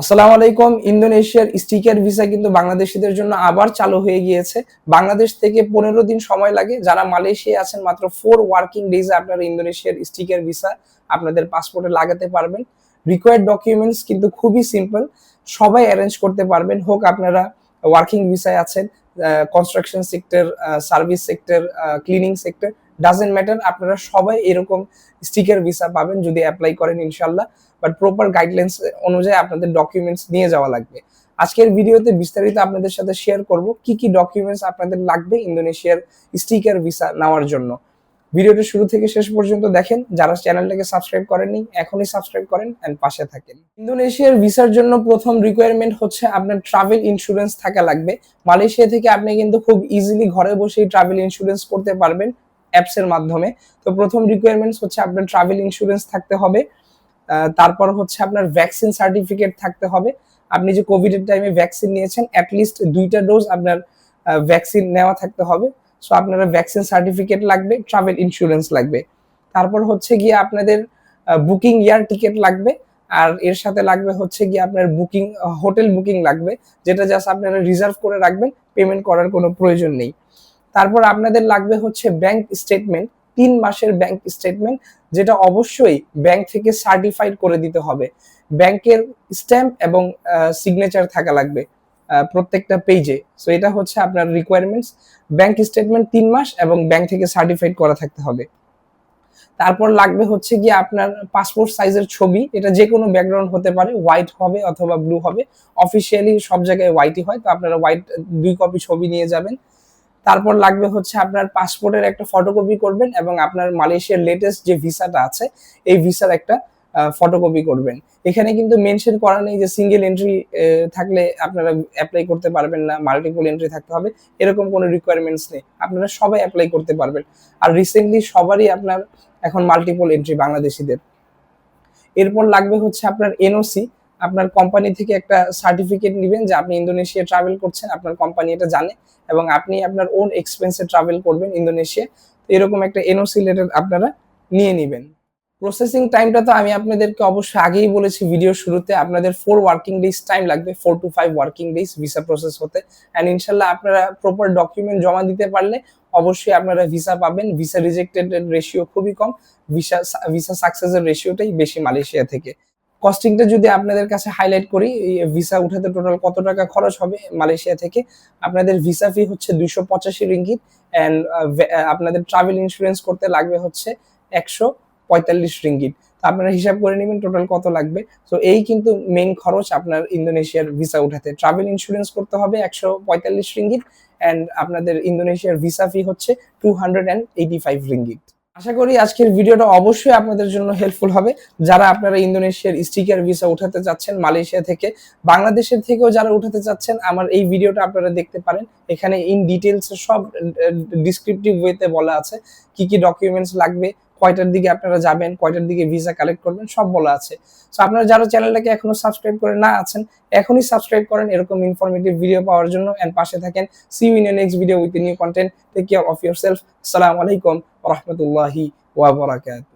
আসসালামু আলাইকুম। ইন্দোনেশিয়ার স্টিকার ভিসা কিন্তু বাংলাদেশিদের জন্য আবার চালু হয়ে গিয়েছে। বাংলাদেশ থেকে পনেরো দিন সময় লাগে। যারা মালয়েশিয়া আছেন মাত্র ফোর ওয়ার্কিং ডেজে আপনারা ইন্দোনেশিয়ার স্টিকার ভিসা আপনাদের পাসপোর্টে লাগাতে পারবেন। রিকোয়ার্ড ডকুমেন্টস কিন্তু খুবই সিম্পল সবাই অ্যারেঞ্জ করতে পারবেন। হোক আপনারা ওয়ার্কিং ভিসায় আছেন construction sector service sector cleaning sector doesn't matter আপনারা সবাই এরকম স্টিকার ভিসা পাবেন যদি অ্যাপ্লাই করেন ইনশাল্লাহ বাট প্রপার গাইডলাইন্স অনুযায়ী আপনাদের ডকুমেন্টস নিয়ে যাওয়া লাগবে। আজকের ভিডিওতে বিস্তারিত আপনাদের সাথে শেয়ার করব কি কি ডকুমেন্টস আপনাদের লাগবে ইন্দোনেশিয়ার স্টিকার ভিসা নেওয়ার জন্য। ভিডিওটা শুরু থেকে শেষ পর্যন্ত দেখেন, যারা চ্যানেলটাকে সাবস্ক্রাইব করেননি, এখনই সাবস্ক্রাইব করেন এন্ড পাশে থাকেন। ইন্দোনেশিয়ার ভিসার জন্য প্রথম রিকোয়ারমেন্ট হচ্ছে আপনার ট্রাভেল ইন্স্যুরেন্স থাকা লাগবে। মালয়েশিয়া থেকে আপনি কিন্তু খুব ইজিলি ঘরে বসেই ট্রাভেল ইন্স্যুরেন্স করতে পারবেন। অ্যাপসের মাধ্যমে। তো প্রথম রিকোয়ারমেন্টস হচ্ছে আপনার ট্রাভেল ইন্স্যুরেন্স থাকতে হবে। তারপর হচ্ছে আপনার ভ্যাকসিন সার্টিফিকেট থাকতে হবে। আপনি যে কোভিডের টাইমে ভ্যাকসিন নিয়েছেন অ্যাটলিস্ট দুইটা ডোজ আপনার ভ্যাকসিন নেওয়া থাকতে হবে। সো আপনারা ভ্যাকসিন সার্টিফিকেট লাগবে ট্রাভেল ইন্স্যুরেন্স লাগবে। তারপর হচ্ছে গিয়ে আপনাদের বুকিং ইয়ার টিকিট লাগবে। আর এর সাথে লাগবে হচ্ছে গিয়ে আপনার বুকিং হোটেল বুকিং লাগবে। যেটা জাস্ট আপনারা রিজার্ভ করে রাখবেন পেমেন্ট করার কোনো প্রয়োজন নেই। তারপর আপনাদের লাগবে হচ্ছে ব্যাংক স্টেটমেন্ট তিন মাসের ব্যাংক স্টেটমেন্ট যেটা অবশ্যই ব্যাংক থেকে সার্টিফাইড করে দিতে হবে। ব্যাংকের স্ট্যাম্প এবং সিগনেচার থাকা লাগবে প্রত্যেকটা পেজে সো এটা হচ্ছে আপনার রিকোয়ারমেন্টস ব্যাংক স্টেটমেন্ট তিন মাস এবং ব্যাংক থেকে সার্টিফাইড করা থাকতে হবে। তারপর লাগবে হচ্ছে গিয়ে আপনার পাসপোর্ট সাইজের ছবি। এটা যে কোনো ব্যাকগ্রাউন্ড হতে পারে হোয়াইট হবে অথবা ব্লু হবে। অফিসিয়ালি সব জায়গায় হোয়াইটই হয়। তো আপনারা হোয়াইট দুই কপি ছবি নিয়ে যাবেন। তারপর লাগবে হচ্ছে আপনার পাসপোর্টের একটা ফটোকপি করবেন এবং আপনার মালয়েশিয়ার লেটেস্ট যে ভিসাটা আছে, এই ভিসার একটা ফটোকপি করবেন। এখানে কিন্তু মেনশন করা নেই যে সিঙ্গেল এন্ট্রি থাকলে আপনারা অ্যাপ্লাই করতে পারবেন না মাল্টিপল এন্ট্রি থাকতে হবে, এরকম কোনো রিকোয়ারমেন্টস নেই। আপনারা সবাই অ্যাপ্লাই করতে পারবেন। আর রিসেন্টলি সবারই আপনার এখন মাল্টিপল এন্ট্রি বাংলাদেশিদের। এরপর লাগবে হচ্ছে আপনার এনওসি আপনার কোম্পানি থেকে একটা সার্টিফিকেট নেবেন যে আপনি ইন্দোনেশিয়া ট্রাভেল করছেন, আপনার কোম্পানি এটা জানে এবং আপনি আপনার ওন এক্সপেন্সে ট্রাভেল করবেন ইন্দোনেশিয়া তো এরকম একটা এনওসি লেটার আপনারা নিয়ে নেবেন। প্রসেসিং টাইমটা তো আমি আপনাদেরকে অবশ্যই আগেই বলেছি ভিডিও শুরুতে, আপনাদের ফোর ওয়ার্কিং ডেজ টাইম লাগবে four to five working days visa process হতে। অ্যান্ড ইনশাল্লাহ আপনারা প্রপার ডকুমেন্ট জমা দিতে পারলে অবশ্যই আপনারা ভিসা পাবেন। ভিসা রিজেক্টেড রেশিও খুবই কম ভিসা ভিসা সাকসেসের রেশিওটাই বেশি মালয়েশিয়া থেকে। কস্টিংটা যদি আপনাদের কাছে হাইলাইট করি ভিসা উঠাতে টোটাল কত টাকা খরচ হবে মালয়েশিয়া থেকে? আপনাদের ভিসা ফি হচ্ছে দুইশো পঁচাশি রিঙ্গিত অ্যান্ড আপনাদের ট্রাভেল ইন্স্যুরেন্স করতে লাগবে হচ্ছে একশো পঁয়তাল্লিশ রিঙ্গিত। আপনারা হিসাব করে নেবেন টোটাল কত লাগবে। তো এই কিন্তু মেইন খরচ আপনার ইন্দোনেশিয়ার ভিসা উঠাতে। ট্রাভেল ইন্স্যুরেন্স করতে হবে একশো পঁয়তাল্লিশ রিঙ্গিত অ্যান্ড আপনাদের ইন্দোনেশিয়ার ভিসা ফি হচ্ছে two hundred and eighty five ringgit. আশা করি আজকের ভিডিওটা অবশ্যই আপনাদের জন্য হেল্পফুল হবে। যারা আপনারা ইন্দোনেশিয়ার স্টিকার ভিসা উঠাতে চাচ্ছেন মালয়েশিয়া থেকে, বাংলাদেশের থেকেও যারা উঠাতে চাচ্ছেন, আমার এই ভিডিওটা আপনারা দেখতে পারেন। এখানে ইন ডিটেলস সব ডিসক্রিপটিভ ওয়েতে বলা আছে। কি কি ডকুমেন্টস লাগবে কয়টার দিকে আপনারা যাবেন, কয়টার দিকে ভিসা কালেক্ট করবেন, সব বলা আছে। সো আপনারা যারা চ্যানেলটাকে এখনও সাবস্ক্রাইব করে না আছেন, এখনই সাবস্ক্রাইব করেন এরকম ইনফরমেটিভ ভিডিও পাওয়ার জন্য এন্ড পাশে থাকেন। See you in next video with new content take care of yourself আসসালামু আলাইকুম রহমতুল্লাহি ওয়া বারাকাতুহু